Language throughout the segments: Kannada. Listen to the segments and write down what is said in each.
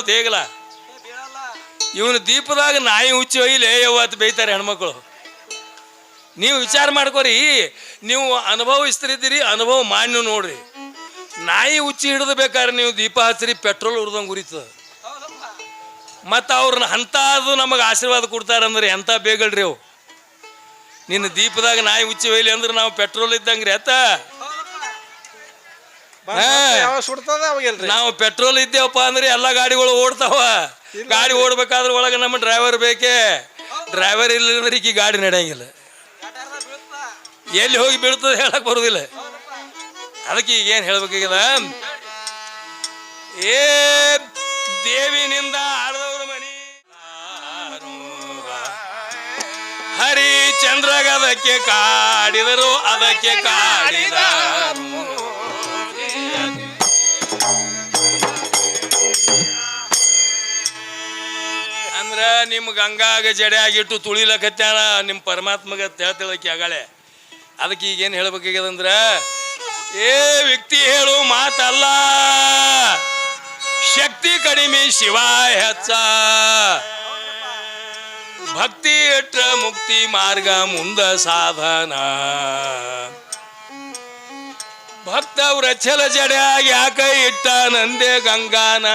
ಬೀಳ್ತಾವ ದೇಗಲ. ಇವನು ದೀಪದಾಗ ನಾಯಿ ಹುಚ್ಚಿ ಒಯ್ಲೆ ಅವತ್ತು ಬೈತಾರೆ ಹೆಣ್ಮಕ್ಳು. ನೀವು ವಿಚಾರ ಮಾಡ್ಕೋರಿ, ನೀವು ಅನುಭವಿಸ್ತಿರಿದ್ದೀರಿ, ಅನುಭವ ಮಾನ್ಯ ನೋಡ್ರಿ. ನಾಯಿ ಹುಚ್ಚಿ ಹಿಡಿದು ಬೇಕಾದ್ರೆ ನೀವು ದೀಪ ಹಚ್ಚಿರಿ, ಪೆಟ್ರೋಲ್ ಉರ್ದಂಗೆ ಉರಿತದ ಮತ್ತು ಅವ್ರನ್ನ ಅಂಥದ್ದು ನಮಗೆ ಆಶೀರ್ವಾದ ಕೊಡ್ತಾರಂದ್ರೆ ಎಂಥ ಬೇಗಳ್ರಿ ಅವು. ನಿನ್ನ ದೀಪದಾಗ ನಾಯಿ ಹುಚ್ಚಿ ಒಯ್ಲಿ ಅಂದ್ರೆ ನಾವು ಪೆಟ್ರೋಲ್ ಇದ್ದಂಗೆ ರೀ ಅತ್ತ? ಯಾವಾಗ ಸುಡ್ತದ ಅವಾಗೆಲ್ರಿ ನಾವು ಪೆಟ್ರೋಲ್ ಇದ್ದೇವಪ್ಪ ಅಂದ್ರೆ ಎಲ್ಲ ಗಾಡಿಗಳು ಓಡ್ತಾವ. ಗಾಡಿ ಓಡ್ಬೇಕಾದ್ರೆ ಒಳಗೆ ನಮ್ಮ ಡ್ರೈವರ್ ಬೇಕೇ. ಡ್ರೈವರ್ ಇಲ್ಲಂದ್ರೆ ಈ ಗಾಡಿ ನಡೆಯಂಗಿಲ್ಲ. ಎಲ್ಲಿ ಹೋಗಿ ಬೀಳ್ತದೆ ಹೇಳಕ್ ಬರುದಿಲ್ಲ. ಅದಕ್ಕೆ ಈಗ ಏನು ಹೇಳ್ಬೇಕಾಗಿಲ್ಲ? ಏ ದೇವಿನಿಂದ ಆಡದವ್ರ ಮನಿ. ಹರಿ ಚಂದ್ರಗದಕ್ಕೆ ಕಾಡಿದರು ಅದಕ್ಕೆ ಕಾಡಿದರು ಅಂದ್ರ ನಿಮ್ ಗಂಗಾಗ ಜಡೆ ಆಗಿಟ್ಟು ತುಳಿಲಕತ್ಯಾನ ನಿಮ್ಮ ಪರಮಾತ್ಮಗ ಹೇಳ್ತಿಳಕಿ ಅಗಾಳೆ ಅದಕ್ಕೆ ಈಗ ಏನು ಹೇಳ್ಬೇಕಾಗ್ಯದಂದ್ರ ಏ ವ್ಯಕ್ತಿ ಹೇಳು ಮಾತಲ್ಲ. ಶಕ್ತಿ ಕಡಿಮೆ ಶಿವ ಹೆಚ್ಚ. ಭಕ್ತಿ ಇಟ್ರ ಮುಕ್ತಿ ಮಾರ್ಗ ಮುಂದ ಸಾಧನ. ಭಕ್ತವ್ರ ಚಲ ಜಡ್ಯಾಗ ಯಾಕ ಇಟ್ಟ ನಂದೇ ಗಂಗಾನ.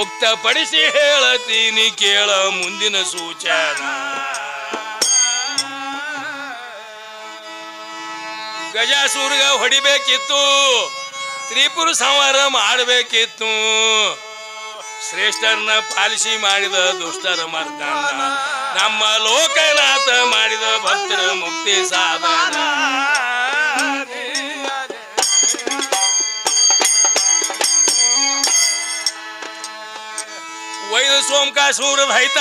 ಉಕ್ತಪಡಿಸಿ ಹೇಳತೀನಿ ಕೇಳ ಮುಂದಿನ ಸೂಚನ. ಗಜಾಸೂರ್ಗ ಹೊಡಿಬೇಕಿತ್ತು, ತ್ರಿಪುರ ಸಂಹಾರ ಮಾಡಬೇಕಿತ್ತು. ಶ್ರೇಷ್ಠರನ್ನ ಪಾಲಿಸಿ ಮಾಡಿದ ದುಷ್ಟರ ಮರ್ದ ನಮ್ಮ ಲೋಕನಾಥ ಮಾಡಿದ ಭಕ್ತರ ಮುಕ್ತಿ ಸಾಧನ. ಸೋಮಕಾಸೂರದ ಭೈತ.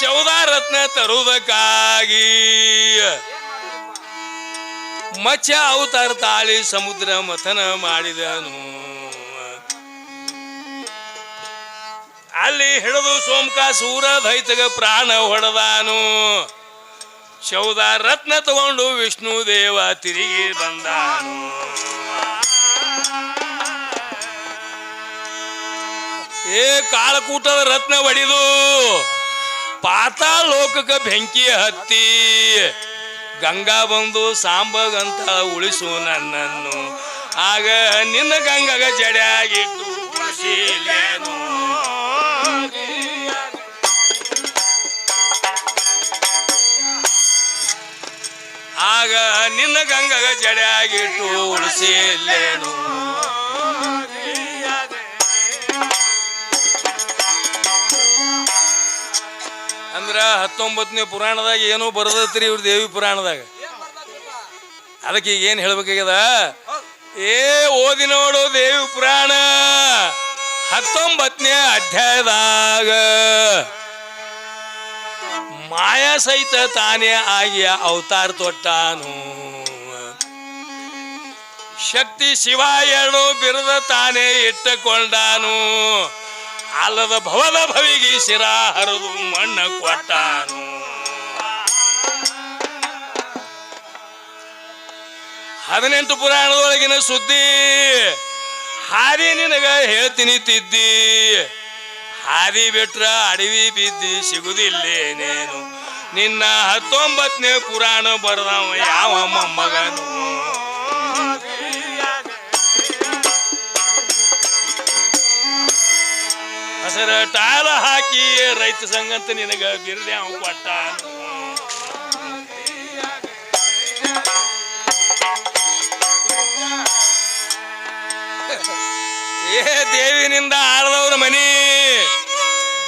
ಚೌದ ರತ್ನ ತರುವುದಕ್ಕಾಗಿ. ಮಚ್ಚ ಅವತಾರ ತಾಳಿ ಸಮುದ್ರ ಮಥನ ಮಾಡಿದನು. ಅಲ್ಲಿ ಹಿಡಿದು ಸೋಮಕಾಸೂರ ದೈತಗ ಪ್ರಾಣ ಹೊಡೆದಾನು. ಚೌದ ರತ್ನ ತಗೊಂಡು ವಿಷ್ಣು ದೇವ ತಿರುಗಿ ಬಂದಾನು. ಏ, ಕಾಳಕೂಟದ ರತ್ನ ಒಡಿದು ಪಾತಾ ಲೋಕಕ್ಕೆ ಬೆಂಕಿ ಹತ್ತಿ ಗಂಗಾ ಬಂದು ಸಾಂಬಗಂತ ಉಳಿಸು ನನ್ನನ್ನು. ಆಗ ನಿನ್ನ ಗಂಗಗ ಜಡ್ಯಾಗಿಟ್ಟು ಉಳಿಸಿಲೇನು ಆಗ ನಿನ್ನ ಗಂಗಗ ಜಡ್ಯಾಗಿಟ್ಟು ಉಳಿಸಿಲ್ಲೇನು ಅಂದ್ರ ಹತ್ತೊಂಬತ್ತನೇ ಪುರಾಣದಾಗ ಏನೋ ಬರದತ್ರಿ ಇವ್ರ ದೇವಿ ಪುರಾಣದಾಗ. ಅದಕ್ಕೆ ಈಗ ಏನು ಹೇಳ್ಬೇಕಾಗ್ಯದ? ಏ ಓದಿ ನೋಡು ದೇವಿ ಪುರಾಣ ಹತ್ತೊಂಬತ್ತನೇ ಅಧ್ಯಾಯದಾಗ. ಮಾಯಾ ಸಹಿತ ತಾನೇ ಆಗಿ ಅವತಾರ ತೊಟ್ಟಾನು. ಶಕ್ತಿ ಶಿವ ಎರಡು ಬಿರದ ತಾನೇ ಇಟ್ಟುಕೊಂಡಾನು. ಅಲ್ಲದ ಭವದ ಭವಿಗೆ ಶಿರ ಹರಿದು ಮಣ್ಣ ಕೊಟ್ಟಾನು. ಹದಿನೆಂಟು ಪುರಾಣದೊಳಗಿನ ಸುದ್ದಿ, ಹಾದಿ ನಿನಗ ಹೇಳ್ತೀನಿ ತಿದ್ದಿ. ಹಾದಿ ಬಿಟ್ರ ಅಡವಿ ಬಿದ್ದಿ ಸಿಗುದಿಲ್ಲೇನೇನು ನಿನ್ನ ಹತ್ತೊಂಬತ್ತನೇ ಪುರಾಣ ಬರದವ ಯಾವ ಮೊಮ್ಮಗನು. ಹಸರ ಟಾಲ ಹಾಕಿ, ರೈತ ಸಂಘ ಅಂತ ನಿನಗ ಬಿರ್ದೆ ಅವ ಕೊಟ್ಟ ಏ ದೇವಿನಿಂದ ಆಳದವ್ರ ಮನಿ,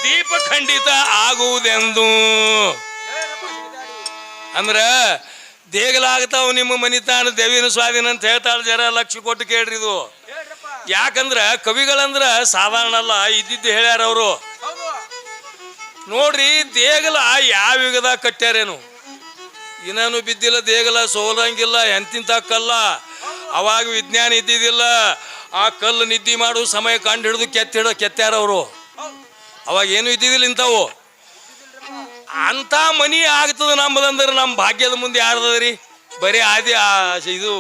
ದೀಪ ಖಂಡಿತ ಆಗುವುದೆಂದು. ಅಂದ್ರ, ದೇಗಲಾಗ್ತಾವ ನಿಮ್ಮ ಮನಿತಾನ ದೇವಿನ ಸ್ವಾಧೀನ ಅಂತ ಹೇಳ್ತಾಳ ಜರ ಲಕ್ಷ ಕೊಟ್ಟು ಕೇಳ್ರಿ ಇದು. ಯಾಕಂದ್ರ ಕವಿಗಳಂದ್ರ ಸಾಧಾರಣ ಅಲ್ಲ ಇದ್ದಿದ್ದು ಹೇಳ್ಯಾರ ಅವರು. ನೋಡ್ರಿ ದೇಗಲ ಯಾವ ಯುಗದಾಗ ಕಟ್ಟ್ಯಾರೇನು? ಇನ್ನೇನು ಬಿದ್ದಿಲ್ಲ, ದೇಗಲ ಸೋಲಂಗಿಲ್ಲ, ಎಂತಿಂತ ಕಲ್ಲ? ಅವಾಗ ವಿಜ್ಞಾನ ಇದ್ದಿದ್ದಿಲ್ಲ. ಆ ಕಲ್ಲು ನಿದ್ದೆ ಮಾಡು, ಸಮಯ ಕಂಡು ಹಿಡಿದು ಕೆತ್ತಿಡೋ ಕೆತ್ತಾರ ಅವರು. ಅವಾಗ ಏನು ಇದ್ದಿದ್ದಿಲ್ಲ ಇಂಥವು. ಅಂತ ಮನಿ ಆಗ್ತದೆ ನಮ್ಮದಂದ್ರೆ ನಮ್ಮ ಭಾಗ್ಯದ ಮುಂದೆ ಯಾರ್ದದ್ರಿ? ಬರೀ ಆದಿ ಇದು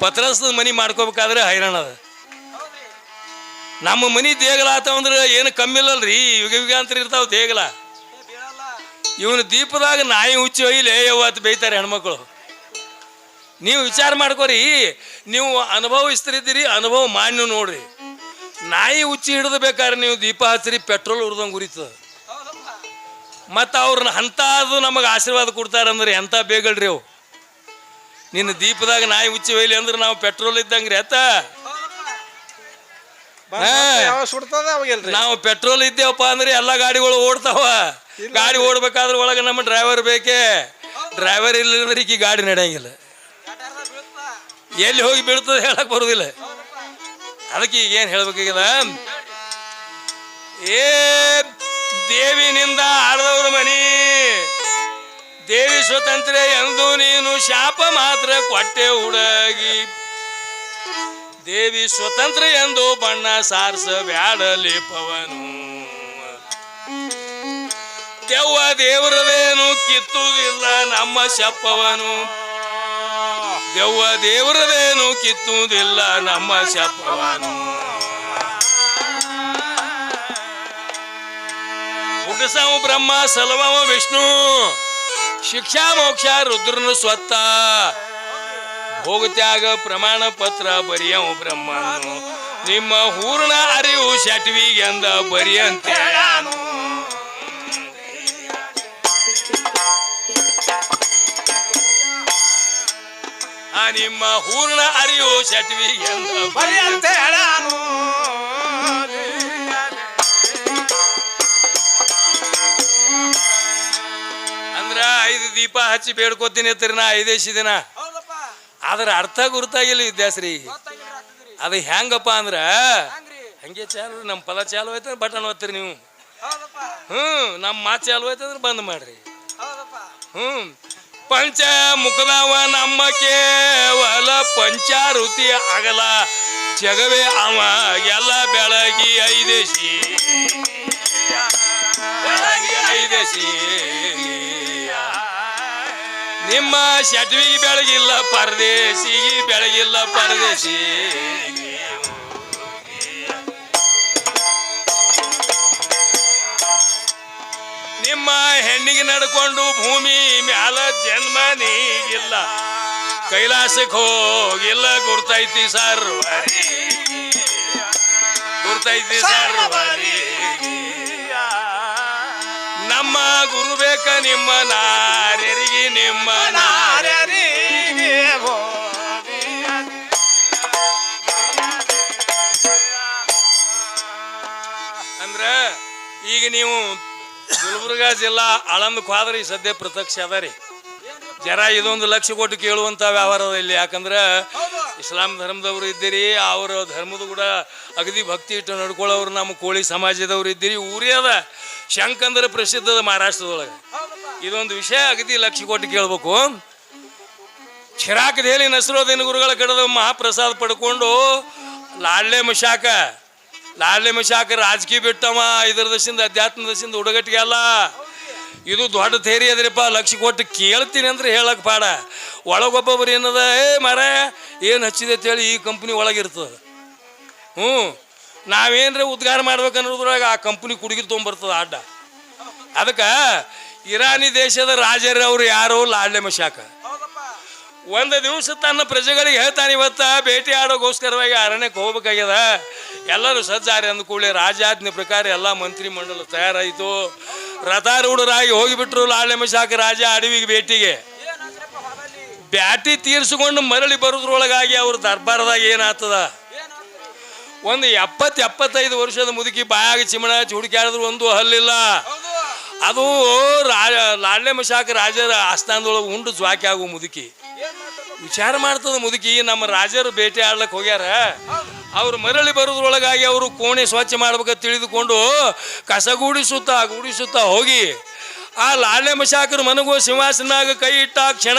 ಪತ್ರಸದ ಮನಿ ಮಾಡ್ಕೋಬೇಕಾದ್ರೆ ಹೈರಾಣ ಅದ ನಮ್ಮ ಮನಿ ದೇಗಲ ಅಂದ್ರೆ ಏನು ಕಮ್ಮಿ ಇಲ್ಲಲ್ರಿ. ಯುಗ ಯುಗಾಂತರ ಇರ್ತಾವ ದೇಗಲ. ಇವನು ದೀಪದಾಗ ನಾಯಿ ಹುಚ್ಚಿ ಒಯ್ಲೆ ಅವತ್ತು ಬೈತಾರೆ ಹೆಣ್ಮಕ್ಳು. ನೀವು ವಿಚಾರ ಮಾಡ್ಕೋರಿ. ನೀವು ಅನುಭವ ಮಾಡಿ ನೀವು ನೋಡ್ರಿ. ನಾಯಿ ಹುಚ್ಚಿ ಹಿಡಿದು ಬೇಕಾದ್ರೆ ನೀವು ದೀಪ ಹಚ್ಚಿರಿ, ಪೆಟ್ರೋಲ್ ಉರ್ದಂಗೆ ಉರಿತದ. ಮತ್ತು ಅವ್ರನ್ನ ಅಂತ ಅದು ನಮಗೆ ಆಶೀರ್ವಾದ ಕೊಡ್ತಾರಂದ್ರೆ ಎಂಥ ಬೇಗಳ್ರಿ ಅವು. ನಿನ್ನ ದೀಪದಾಗ ನಾಯಿ ಹುಚ್ಚಿ ಒಯ್ಲಿ ಅಂದ್ರೆ ನಾವು ಪೆಟ್ರೋಲ್ ಇದ್ದಂಗ್ರಿ ಅತ್ತ ಯಾವಾಗ ಸುಡ್ತದ ಅವಾಗೆಲ್ರಿ? ನಾವು ಪೆಟ್ರೋಲ್ ಇದ್ದೇವಪ್ಪ ಅಂದ್ರೆ ಎಲ್ಲ ಗಾಡಿಗಳು ಓಡ್ತಾವ. ಗಾಡಿ ಓಡ್ಬೇಕಾದ್ರೆ ಒಳಗೆ ನಮ್ಮ ಡ್ರೈವರ್ ಬೇಕೇ. ಡ್ರೈವರ್ ಇಲ್ಲಂದ್ರೆ ಈ ಗಾಡಿ ನಡೆಯಂಗಿಲ್ಲ. ಎಲ್ಲಿ ಹೋಗಿ ಬೀಳ್ತದೆ ಹೇಳಕ್ ಬರುದಿಲ್ಲ. ಅದಕ್ಕೆ ಈಗ ಏನ್ ಹೇಳ್ಬೇಕಾಗಿದ ಏ ದೇವಿನಿಂದ ಆಡದವ್ರ ಮನಿ. ದೇವಿ ಸ್ವತಂತ್ರ ಎಂದು ನೀನು ಶಾಪ ಮಾತ್ರ ಕೊಟ್ಟೆ ಹುಡುಗಿ. ದೇವಿ ಸ್ವತಂತ್ರ ಎಂದು ಬಣ್ಣ ಸಾರಸ ಬ್ಯಾಡಲಿ ಪವನು. ದೆವ್ವ ದೇವರದೇನು ಕಿತ್ತುವುದಿಲ್ಲ ನಮ್ಮ ಶಪ್ಪವನು ದೆವ್ವ ದೇವರದೇನು ಕಿತ್ತುವುದಿಲ್ಲ ನಮ್ಮ ಶಪ್ಪವನು ಹುಟ್ಟಸವ ಬ್ರಹ್ಮ ಸಲವವ ವಿಷ್ಣು, ಶಿಕ್ಷಾ ಮೋಕ್ಷ ರುದ್ರನು ಸ್ವತ್ತ. ಭೋಗತ್ಯಾಗ ಪ್ರಮಾಣ ಪತ್ರ ಬರಿಯವ ಬ್ರಹ್ಮನು. ನಿಮ್ಮ ಹೂರ್ಣ ಅರಿವು ಶಟ್ವಿಗೆಂದ ಬರಿಯಂತೆ. ನಿಮ್ಮ ಹೂರ್ಣ ಅರಿವು ಶಟ್ವಿಗೆಂದ ಬರಿಯಂತೆ. ಅಂದ್ರ ಐದು ದೀಪ ಹಚ್ಚಿ ಬೇಡ್ಕೋತೀನಿ ಅಂತೀರಿ ನಾ ಐದೇಸಿ ದಿನ? ಅದ್ರ ಅರ್ಥ ಗುರುತಾಗಿಲ್ಲ ವಿದ್ಯಾಸ್ರಿ ಅದು ಹೆಂಗಪ್ಪ ಅಂದ್ರ ಹಂಗೆ ಚಾಲು, ನಮ್ಮ ಪದ ಚಾಲು ಆಯ್ತಂದ್ರೆ ಬಟನ್ ಓದ್ತೀರಿ ನೀವು. ಹ್ಞೂ ನಮ್ಮ ಮಾತು ಚಾಲು ಹೋಯ್ತಂದ್ರೆ ಅಂದ್ರೆ ಬಂದ್ ಮಾಡ್ರಿ. ಹ್ಞೂ ಪಂಚ ಮುಖದವ ನಮ್ಮ ಕೇವಲ ಪಂಚಾರುತಿ ಆಗಲ ಜಗವೇ ಅವ ಎಲ್ಲ ಬೆಳಗಿ ಐದೇಶಿ ಐದೇಶಿ ನಿಮ್ಮ ಶಟ್ವಿಗೆ ಬೆಳಗಿಲ್ಲ, ಪರದೇಶಿಗೆ ಬೆಳಗಿಲ್ಲ, ಪರದೇಶಿ. ನಿಮ್ಮ ಹೆಣ್ಣಿಗೆ ನಡ್ಕೊಂಡು ಭೂಮಿ ಮ್ಯಾಲ ಜನ್ಮ ನೀಗಿಲ್ಲ. ಕೈಲಾಸಕ್ಕೆ ಹೋಗಿಲ್ಲ, ಗುರ್ತೈತಿ ಸರ್ ಗುರ್ತೈತಿ ಸರ್ ಗುರು ಬೇಕ ನಿಮ್ಮ ನಾರ್ಯರಿಗೆ, ನಿಮ್ಮ ನಾರ್ಯ ನಾರ್ಯರಿಗೆ ಅಂದ್ರ ಈಗ ನೀವು ಗುಲ್ಬುರ್ಗ ಜಿಲ್ಲಾ ಆಳಂದಕ್ಕೆ ಹೋದ್ರೆ ಈ ಸದ್ಯ ಪ್ರತ್ಯಕ್ಷ ಅದ ರೀ. ಜರ ಇದೊಂದು ಲಕ್ಷ ಕೊಟ್ಟು ಕೇಳುವಂತ ವ್ಯವಹಾರ ಇಲ್ಲಿ. ಯಾಕಂದ್ರ ಇಸ್ಲಾಂ ಧರ್ಮದವರು ಇದ್ದೀರಿ, ಅವರ ಧರ್ಮದ ಕೂಡ ಅಗದಿ ಭಕ್ತಿ ಇಟ್ಟು ನಡ್ಕೊಳ್ಳೋರು ನಮ್ಮ ಕೋಳಿ ಸಮಾಜದವ್ರು ಇದ್ದೀರಿ, ಊರೇ ಅದ. ಶಂಕಂದ್ರೆ ಪ್ರಸಿದ್ಧದ ಮಹಾರಾಷ್ಟ್ರದೊಳಗೆ. ಇದೊಂದು ವಿಷಯ ಅಗದಿ ಲಕ್ಷ ಕೊಟ್ಟು ಕೇಳಬೇಕು. ಚಿರಾಕ್ ದೇಲಿ ನಸರೋದಿನ ಗುರುಗಳ ಕಡೆದ ಮಹಾಪ್ರಸಾದ ಪಡ್ಕೊಂಡು, ಲಾಡ್ಲೆ ಮಶಾಕ ಲಾಡ್ಲೆ ಮಶಾಕ ರಾಜಕೀಯ ಬಿಟ್ಟವ, ಇದರ ದಶಿಂದ ಅಧ್ಯಾತ್ಮ ದಶಿಂದ ಹುಡುಗಟ್ಟಿಗೆ ಅಲ್ಲ. ಇದು ದೊಡ್ಡ ಥೇರಿ ಅದ್ರಿಪ್ಪ ಲಕ್ಷ ಕೊಟ್ಟು ಕೇಳ್ತೀನಿ ಅಂದ್ರೆ ಹೇಳಕ್ ಪಾಡ. ಒಳಗೊಬ್ಬೊಬ್ರು ಏನದ, ಏ ಮರ ಏನು ಹಚ್ಚಿದೆ ಅಂತೇಳಿ ಈ ಕಂಪ್ನಿ ಒಳಗಿರ್ತದೆ ಹ್ಞೂ ನಾವೇನ್ರ ಉದ್ಗಾರ ಮಾಡ್ಬೇಕು ಅನ್ನೋದ್ರಾಗ ಆ ಕಂಪ್ನಿ ಕುಡುಗಿ ತೊಗೊಂಬರ್ತದ ಅಡ್ಡ. ಅದಕ್ಕೆ ಇರಾನಿ ದೇಶದ ರಾಜರವ್ರು ಯಾರು ಲಾಡ್ಲೆ ಮಶಾಕ. ಒಂದು ದಿವಸ ತನ್ನ ಪ್ರಜೆಗಳಿಗೆ ಹೇಳ್ತಾನೆ, ಇವತ್ತ ಭೇಟಿ ಆಡೋಗೋಸ್ಕರವಾಗಿ ಅರಣ್ಯಕ್ಕೆ ಹೋಗ್ಬೇಕಾಗ್ಯದ. ಎಲ್ಲರೂ ಸಜ್ಜಾರಿ ಅಂದ ಕೂಡಲೇ ರಾಜಾಜ್ಞೆ ಪ್ರಕಾರ ಎಲ್ಲ ಮಂತ್ರಿ ಮಂಡಲ ತಯಾರಾಯಿತು. ರಥಾರೂಢರಾಗಿ ಹೋಗಿಬಿಟ್ರು ಲಾಳೆಮ ಶಾಖ ರಾಜ ಅಡವಿಗೆ ಭೇಟಿಗೆ. ಬ್ಯಾಟಿ ತೀರಿಸಿಕೊಂಡು ಮರಳಿ ಬರೋದ್ರೊಳಗಾಗಿ ಅವ್ರ ದರ್ಬಾರದಾಗ ಏನಾಗ್ತದ? ಒಂದು ಎಪ್ಪತ್ತು ಎಪ್ಪತ್ತೈದು ವರ್ಷದ ಮುದುಕಿ ಬಾಯಾಗ ಚಿಮಣ ಹುಡುಕ್ಯಾಡಿದ್ರು ಒಂದು ಹಲ್ಲಿಲ್ಲ. ಅದು ರಾಜ ಲಾಡ್ಲೆ ಮಶಾಕ ರಾಜರ ಆಸ್ಥಾನದೊಳಗೆ ಉಂಡು ಜ್ವಾಕಿ ಆಗುವ ಮುದುಕಿ. ವಿಚಾರ ಮಾಡ್ತದ ಮುದುಕಿ, ನಮ್ಮ ರಾಜರು ಭೇಟಿ ಆಡ್ಲಕ್ಕೆ ಹೋಗ್ಯಾರ. ಅವ್ರು ಮರಳಿ ಬರೋದ್ರೊಳಗಾಗಿ ಅವರು ಕೋಣೆ ಸ್ವಚ್ಛ ಮಾಡ್ಬೇಕ ತಿಳಿದುಕೊಂಡು ಕಸ ಗೂಡಿಸುತ್ತಾ ಗೂಡಿಸುತ್ತಾ ಹೋಗಿ, ಆ ಲಾಳೆ ಮಶಾಕರು ಮನಗೋ ಸಿಂಹಾಸನಾಗ ಕೈ ಇಟ್ಟ ಕ್ಷಣ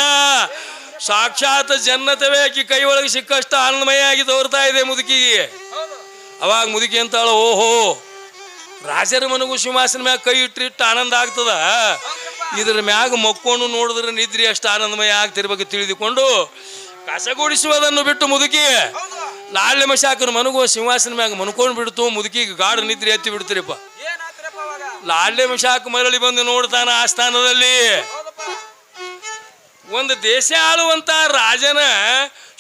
ಸಾಕ್ಷಾತ್ ಜನ್ನತವೇ ಆಕಿ ಕೈ ಒಳಗೆ ಸಿಕ್ಕಷ್ಟು ಆನಂದಮಯ ಆಗಿ ತೋರ್ತಾ ಇದೆ ಮುದುಕಿಗೆ ಅವಾಗ ಮುದುಕಿ ಅಂತಾಳ, ಓಹೋ, ರಾಜರ ಮನಗೂ ಸಿಂಹಾಸನ ಮ್ಯಾಗ ಕೈ ಇಟ್ಟಿಟ್ಟು ಆನಂದ ಆಗ್ತದ. ಇದ್ರ ಮ್ಯಾಗ ಮಕ್ಕೊಂಡು ನೋಡಿದ್ರೆ ನಿದ್ರಿ ಅಷ್ಟು ಆನಂದಮಯ ಆಗ್ತಿರ್ಬೇಕು ತಿಳಿದುಕೊಂಡು ಕಸಗೂಡಿಸುವುದನ್ನು ಬಿಟ್ಟು ಮುದುಕಿ. ನಾಳೆ ಮಶಾಕರ ಮನಗೋ ಸಿಂಹಾಸನ ಮ್ಯಾಗ ಮನ್ಕೊಂಡು ಬಿಡ್ತು ಮುದುಕಿಗೆ ಗಾಢ ನಿದ್ರೆ ಎತ್ತಿ ಬಿಡ್ತೀರಿಪ್ಪ. ಲಾಳ್ಯ ಮಶಾಕ ಮರಳಿ ಬಂದು ನೋಡ್ತಾನ ಆ ಸ್ಥಾನದಲ್ಲಿ. ಒಂದು ದೇಶ ಆಳುವಂತ ರಾಜನ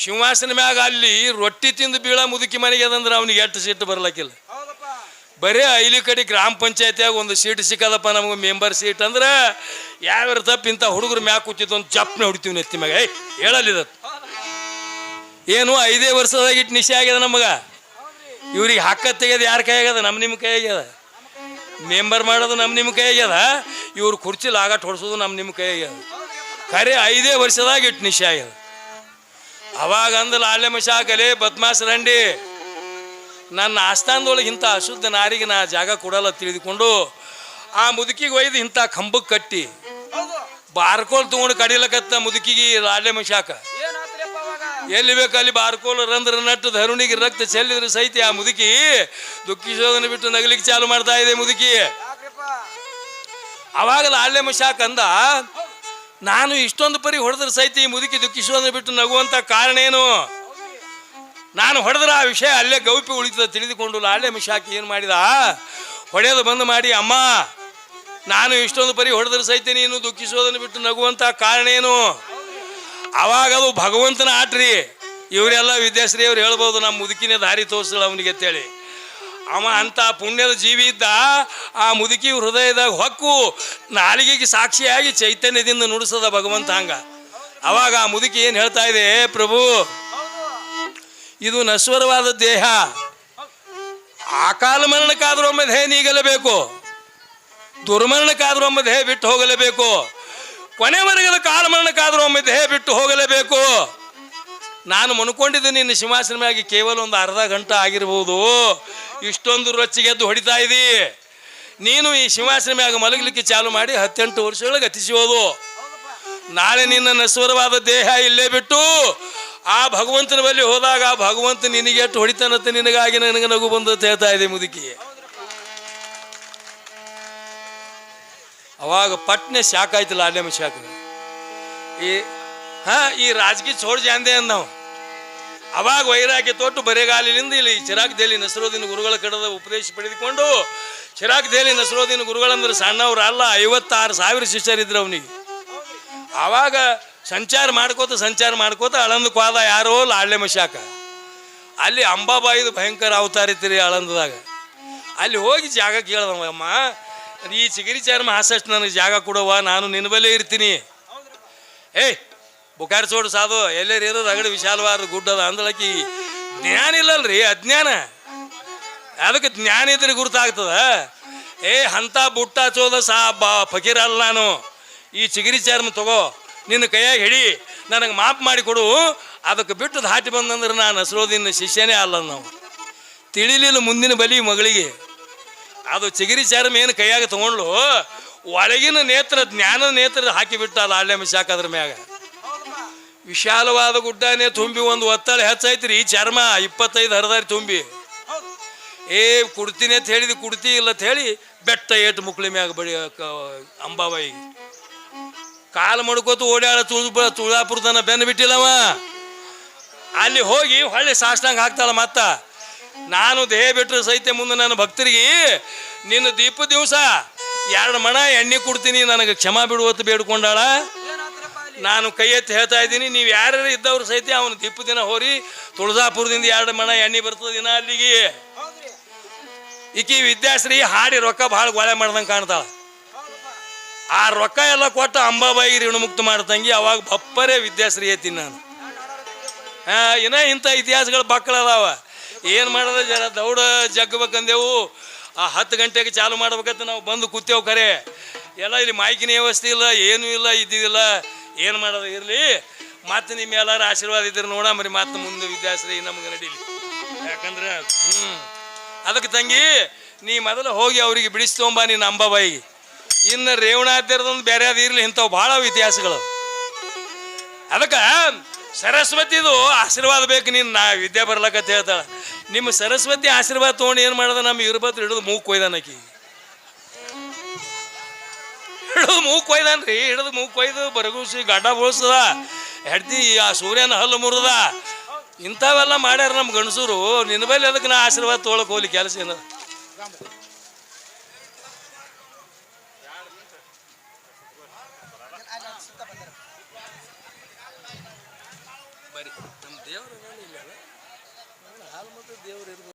ಸಿಂಹಾಸನ ಮ್ಯಾಗ ಅಲ್ಲಿ ರೊಟ್ಟಿ ತಿಂದು ಬೀಳ ಮುದುಕಿ ಮನೆಗೆ ಅದಂದ್ರೆ ಅವನಿಗೆ ಎಟ್ಟು ಸಿಟ್ಟು ಬರ್ಲಕ್ಕಿಲ್ಲ. ಬರೀ ಐಲಿ ಕಡೆ ಗ್ರಾಮ ಪಂಚಾಯತಿಯಾಗ ಒಂದು ಸೀಟ್ ಸಿಕ್ಕದಪ್ಪ ನಮಗೆ ಮೆಂಬರ್ ಸೀಟ್ ಅಂದ್ರೆ ಯಾವ್ಯಾರ ತಪ್ಪು ಇಂಥ ಹುಡುಗರು ಮ್ಯಾಗ ಕೂತಿದ್ದು ಒಂದು ಜಪ್ನೆ ಹೊಡಿತೀವಿ ನೆತ್ತಿ ಮ್ಯಾಗ. ಏಯ್ ಹೇಳಲಿದ ಏನು ಐದೇ ವರ್ಷದಾಗ ಇಟ್ಟು ನಿಶೆ ಆಗ್ಯದ ನಮಗ? ಇವ್ರಿಗೆ ಹಕ್ಕ ತೆಗೆದು ಯಾರ ಕೈ ಆಗ್ಯದ? ನಮ್ಮ ನಿಮ್ಮ ಕೈ ಆಗ್ಯದ? ಮೆಂಬರ್ ಮಾಡೋದು ನಮ್ಮ ನಿಮ್ಮ ಕೈ ಆಗ್ಯದ? ಇವ್ರು ಕುರ್ಚಿ ಲಾಗಟ್ ಹೊಡ್ಸೋದು ನಮ್ಮ ನಿಮ್ಮ ಕೈ ಆಗ್ಯದ? ಖರೆ ಐದೇ ವರ್ಷದಾಗ ಇಟ್ಟು ನಿಶೆ ಆಗ್ಯದ. ಅವಾಗ ಅಂದ್ರೆ ಆಲೆ ಮಶಾಕಲೆ ಬದ್ಮಾಸ್ ರಂಡಿ. ನನ್ನ ಆಸ್ಥಾನದೊಳಗೆ ಇಂಥ ಅಶುದ್ಧ ನಾರಿಗೆ ನಾ ಜಾಗ ಕೊಡಲ್ಲ ತಿಳಿದುಕೊಂಡು ಆ ಮುದುಕಿಗೆ ಒಯ್ದು ಇಂಥ ಕಂಬಕ್ಕೆ ಕಟ್ಟಿ ಬಾರ್ಕೋಲ್ ತಗೊಂಡು ಕಡಿಲಕತ್ತ ಮುದುಕಿಗೆ ಲಾಡ್ಲೆ ಮಶಾಕ. ಎಲ್ಲಿ ಬೇಕು ಅಲ್ಲಿ ಬಾರ್ಕೋಲ್ ರಂಧ್ರ ನಟ್ಟು ಧರುಣಿಗೆ ರಕ್ತ ಚೆಲ್ಲಿದ್ರೆ ಸಹಿತ ಆ ಮುದುಕಿ ದುಃಖಿಸೋದನ್ನ ಬಿಟ್ಟು ನಗಲಿಕ್ಕೆ ಚಾಲು ಮಾಡ್ತಾ ಇದೆ ಮುದುಕಿ. ಅವಾಗ ಲಾಡ್ಲೆ ಮಶಾಕ್ ಅಂದ, ನಾನು ಇಷ್ಟೊಂದು ಪರಿ ಹೊಡೆದ್ರೆ ಸಹಿತ ಈ ಮುದುಕಿ ದುಃಖಿಸೋದನ್ನ ಬಿಟ್ಟು ನಗುವಂತ ಕಾರಣ ಏನು? ನಾನು ಹೊಡೆದ್ರೆ ಆ ವಿಷಯ ಅಲ್ಲೇ ಗೌಪಿ ಉಳಿತದ ತಿಳಿದುಕೊಂಡು ಲಾಲೆ ಹಾಕಿ ಏನು ಮಾಡಿದ? ಹೊಡೆಯೋದು ಬಂದು ಮಾಡಿ, ಅಮ್ಮ, ನಾನು ಇಷ್ಟೊಂದು ಪರಿ ಹೊಡೆದ್ರೆ ಸಹಿತ ನೀನು ದುಃಖಿಸೋದನ್ನು ಬಿಟ್ಟು ನಗುವಂತ ಕಾರಣ ಏನು? ಅವಾಗ ಅದು ಭಗವಂತನ ಆಟ್ರಿ. ಇವರೆಲ್ಲ ವಿದ್ಯಾಶ್ರೀ ಅವ್ರು ಹೇಳ್ಬೋದು, ನಮ್ಮ ಮುದುಕಿನೇ ದಾರಿ ತೋರಿಸಲು ಅವನಿಗೆ ಅಂತೇಳಿ. ಅವ ಅಂಥ ಪುಣ್ಯದ ಜೀವಿ ಇದ್ದ, ಆ ಮುದುಕಿ ಹೃದಯದಾಗ ಹೊಕ್ಕು, ನಾಲಿಗೆಗೆ ಸಾಕ್ಷಿಯಾಗಿ ಚೈತನ್ಯದಿಂದ ನುಡಿಸದ ಭಗವಂತ ಹಂಗ. ಅವಾಗ ಆ ಮುದುಕಿ ಏನು ಹೇಳ್ತಾ ಇದೆ ಪ್ರಭು ಇದು ನಶ್ವರವಾದ ದೇಹ. ಆಕಾಲ ಮರಣಕ್ಕಾದ್ರೂ ಒಮ್ಮೆ ದೇಹ ನೀಗಲೇಬೇಕು. ದುರ್ಮರಣಕ್ಕಾದ್ರೂ ಒಮ್ಮೆ ದೇಹ ಬಿಟ್ಟು ಹೋಗಲೇಬೇಕು. ಕೊನೆವರೆಗದ ಕಾಲ ಮರಣಕ್ಕಾದ್ರೂ ಒಮ್ಮೆ ದೇಹ ಬಿಟ್ಟು ಹೋಗಲೇಬೇಕು. ನಾನು ಮನ್ಕೊಂಡಿದ್ದೆ ನಿನ್ನ ಸಿಂಹಾಸನ ಕೇವಲ ಒಂದು ಅರ್ಧ ಗಂಟೆ ಆಗಿರ್ಬೋದು. ಇಷ್ಟೊಂದು ರೊಚ್ಚಿಗೆದ್ದು ಹೊಡಿತಾ ಇದ್ದಿ. ನೀನು ಈ ಸಿಂಹಾಸನ ಮ್ಯಾಗ ಮಲಗಲಿಕ್ಕೆ ಚಾಲು ಮಾಡಿ ಹತ್ತೆಂಟು ವರ್ಷದೊಳಗೆ ಹೋದು ನಾಳೆ ನಿನ್ನ ನಶ್ವರವಾದ ದೇಹ ಇಲ್ಲೇ ಬಿಟ್ಟು ಆ ಭಗವಂತನ ಬಳಿ ಹೋದಾಗ ಆ ಭಗವಂತ ನಿನಗೆ ಎಷ್ಟು ಹೊಡಿತಾನಂತ ನಿನಗಾಗಿ ನನಗೆ ನಗು ಬಂದು ಹೇಳ್ತಾ ಇದೆ ಮುದುಕಿ. ಅವಾಗ ಪಟ್ನೆ ಶಾಕ್ ಆಯ್ತು ಲಾಲ್ಯಮ ಶಾಕ್ ಈ, ಹಾ, ಈ ರಾಜಕೀಯ ಚೋಡ್ ಜಾಂದೆ ಅಂದ ನಾವು. ಅವಾಗ ವೈರಾಗ್ಯ ತೊಟ್ಟು ಬರೆಗಾಲಿನಿಂದ ಇಲ್ಲಿ ಚಿರಾಕ್ ದೇಲಿ ನಸರೋದಿನ ಗುರುಗಳ ಕಡದ ಉಪದೇಶ ಪಡೆದುಕೊಂಡು ಚಿರಾಕ್ ದೇಲಿ ನಸರೋದಿನ ಗುರುಗಳಂದ್ರೆ ಸಣ್ಣವ್ರು ಅಲ್ಲ ಐವತ್ತಾರು ಸಾವಿರ ಶಿಷ್ಯರಿದ್ರು ಅವನಿಗೆ. ಆವಾಗ ಸಂಚಾರ ಮಾಡ್ಕೋತ ಸಂಚಾರ ಮಾಡ್ಕೋತ ಅಳಂದ ಕ್ವಾದ ಯಾರೋ ಲಾಳ್ಳೆ ಮಶಾಕ. ಅಲ್ಲಿ ಅಂಬಾಬಾಯಿದು ಭಯಂಕರ ಅವತಾರ ಇತ್ರಿ ಅಳಂದದಾಗ. ಅಲ್ಲಿ ಹೋಗಿ ಜಾಗ ಕೇಳ್ದವ, ಅಮ್ಮ ಈ ಚಿಗಿರಿ ಚರ್ಮ ಹಾಸಷ್ಟು ನನಗೆ ಜಾಗ ಕೊಡವ್ವ, ನಾನು ನಿನ್ನ ಬಲ್ಲೇ ಇರ್ತೀನಿ. ಏಯ್ ಬುಕಾರ್ ಸೋಡು ಸಾಧು ಎಲ್ಲರಿ ಇರೋದು ಅಗಡಿ ವಿಶಾಲವಾದ ಗುಡ್ಡದ ಅಂದಳಕಿ. ಜ್ಞಾನ ಇಲ್ಲಲ್ರಿ, ಅಜ್ಞಾನ. ಅದಕ್ಕೆ ಜ್ಞಾನ ಇದ್ರೆ ಗುರುತಾಗ್ತದ. ಏ ಹಂತ ಬುಟ್ಟ ಚೋದ ಸಾ ಬಾ ಫಕೀರ್ ಅಲ್ಲ ನಾನು. ಈ ಚಿಗಿರಿ ಚರ್ಮ ತಗೋ. ನಿನ್ನ ಕೈಯಾಗ ಹಿಡಿ, ನನಗೆ ಮಾಪ್ ಮಾಡಿ ಕೊಡು. ಅದಕ್ಕೆ ಬಿಟ್ಟು ದಾಟಿ ಬಂದಂದ್ರೆ ನಾನು ಹಸಿರೋದಿನ ಶಿಷ್ಯನೇ ಅಲ್ಲ ನಾವು. ತಿಳಿಲಿಲ್ಲ ಮುಂದಿನ ಬಲಿ ಮಗಳಿಗೆ. ಅದು ಚಿಗಿರಿ ಚರ್ಮ ಏನು ಕೈಯಾಗ ತೊಗೊಂಡ್ಲು, ಒಳಗಿನ ನೇತ್ರ ಜ್ಞಾನ ನೇತ್ರ ಹಾಕಿಬಿಟ್ಟ ಅಲ್ಲ ಮಿಸಾಕ್ ಅದ್ರ ಮ್ಯಾಗ. ವಿಶಾಲವಾದ ಗುಡ್ಡನೇ ತುಂಬಿ ಒಂದು ಒತ್ತಡ ಹೆಚ್ಚಾಯ್ತ್ರಿ, ಈ ಚರ್ಮ ಇಪ್ಪತ್ತೈದು ಹರಿದಾರಿ ತುಂಬಿ. ಏ, ಕುಡ್ತೀನಿ ಅಂತ ಹೇಳಿದ ಕುಡ್ತಿ ಇಲ್ಲ ಅಂತ ಹೇಳಿ ಬೆಟ್ಟ ಏಟು ಮುಕ್ಳಿ ಮ್ಯಾಗ ಬಡಿ ಕ- ಅಂಬಾಬಾಯಿ ಕಾಲು ಮಡ್ಕೋತ ಓಡಾಡ ತುಳ ತುಳಾಪುರದನ ಬೆನ್ನು ಬಿಟ್ಟಿಲ್ಲವ ಅಲ್ಲಿ ಹೋಗಿ ಹೊಳ್ಳಿ ಸಾಷ್ಟಾಂಗ ಹಾಕ್ತಾಳ ಮತ್ತ. ನಾನು ದೇಹ ಬಿಟ್ಟರೆ ಸಹಿತ ಮುಂದೆ ನನ್ನ ಭಕ್ತರಿಗೆ ನಿನ್ನ ದೀಪ ದಿವಸ ಎರಡು ಮಣ ಎಣ್ಣೆ ಕೊಡ್ತೀನಿ, ನನಗೆ ಕ್ಷಮಾ ಬಿಡುವತ್ತು ಬೇಡ್ಕೊಂಡಾಳ. ನಾನು ಕೈ ಎತ್ತಿ ಹೇಳ್ತಾ ಇದ್ದೀನಿ, ನೀವು ಯಾರ್ಯಾರು ಇದ್ದವ್ರು ಸಹಿತ ಅವನು ದೀಪ ದಿನ ಹೋರಿ, ತುಳಜಾಪುರದಿಂದ ಎರಡು ಮಣ ಎಣ್ಣೆ ಬರ್ತದೆ ದಿನ ಅಲ್ಲಿಗೆ. ಈಕಿ ವಿದ್ಯಾಶ್ರೀ ಹಾಡಿ ರೊಕ್ಕ ಭಾಳ ಗೋಳೆ ಮಾಡ್ದಂಗೆ ಕಾಣ್ತಾಳ. ಆ ರೊಕ್ಕ ಎಲ್ಲ ಕೊಟ್ಟು ಅಂಬಾಬಾಯಿ ಋಣಮುಕ್ತ ಮಾಡ್ತಂಗಿ ಅವಾಗ ಬಪ್ಪರೇ ವಿದ್ಯಾಶ್ರೀ ಐತೀನಿ ನಾನು. ಹಾ ಇನ್ನ ಇಂಥ ಇತಿಹಾಸಗಳು ಬಕ್ಕಳದಾವ. ಏನು ಮಾಡೋದು ಜರ ದೌಡ ಜಗ್ಬೇಕಂದೆವು ಆ ಹತ್ತು ಗಂಟೆಗೆ ಚಾಲು ಮಾಡ್ಬೇಕಂತ ನಾವು ಬಂದು ಕೂತೇವು ಕರೆ ಎಲ್ಲ ಇಲ್ಲಿ ಮಾಯ್ಕಿನ ವ್ಯವಸ್ಥೆ ಇಲ್ಲ ಏನೂ ಇಲ್ಲ ಇದ್ದಿದ್ದಿಲ್ಲ ಏನು ಮಾಡೋದು ಇರಲಿ. ಮತ್ತೆ ನಿಮ್ಮ ಎಲ್ಲರೂ ಆಶೀರ್ವಾದ ಇದ್ರೆ ನೋಡಮ್ರಿ ಮತ್ತೆ ಮುಂದೆ ವಿದ್ಯಾಶ್ರೀ ನಮ್ಗೆ ನಡೀಲಿ. ಯಾಕಂದ್ರೆ ಹ್ಞೂ ಅದಕ್ಕೆ ತಂಗಿ ನೀ ಮೊದಲು ಹೋಗಿ ಅವರಿಗೆ ಬಿಡಿಸ್ತೊಂಬ ನಿನ್ನ ಅಂಬಾಬಾಯಿಗೆ ಇನ್ನು ರೇವಣಾದ್ಯರದೊಂದು ಬೇರೆ ಅದು ಇರಲಿ, ಇಂಥವು ಭಾಳ ಇತಿಹಾಸಗಳು. ಅದಕ್ಕೆ ಸರಸ್ವತಿದು ಆಶೀರ್ವಾದ ಬೇಕು ನೀನು, ನಾ ವಿದ್ಯೆ ಬರ್ಲಕತ್ತ ಹೇಳ್ತಾಳೆ. ನಿಮ್ಮ ಸರಸ್ವತಿ ಆಶೀರ್ವಾದ ತೊಗೊಂಡು ಏನು ಮಾಡಿದೆ, ನಮ್ಮ ಇರ್ಬತ್ತು ಹಿಡಿದು ಮೂಗು ಕೊಯ್ದಾನಕಿ ಹಿಡಿದು ಮೂಗು ಕೊಯ್ದಾನ್ರಿ ಹಿಡಿದು ಮೂಗು ಕೊಯ್ದು ಬರಗೂಸಿ ಗಡ್ಡ ಬೋಳ್ಸದ. ಹೆಡ್ತಿ ಆ ಸೂರ್ಯನ ಹಲ್ಲು ಮುರಿದ ಇಂಥವೆಲ್ಲ ಮಾಡ್ಯಾರ ನಮ್ಮ ಗಣಸೂರು ನಿನ್ನ ಬಲ್ಲಿ ಅದಕ್ಕೆ ನಾ ಆಶೀರ್ವಾದ ತೊಗೊಳಕ್ಕೆ ಹೋಗ್ಲಿ ಕೆಲಸ ಏನ. ಬರ್ರಿ ನಮ್ಮ ಇಲ್ಲ ಹಾಲು ಮತ್ತು ದೇವರು ಇರ್ಬೋದು.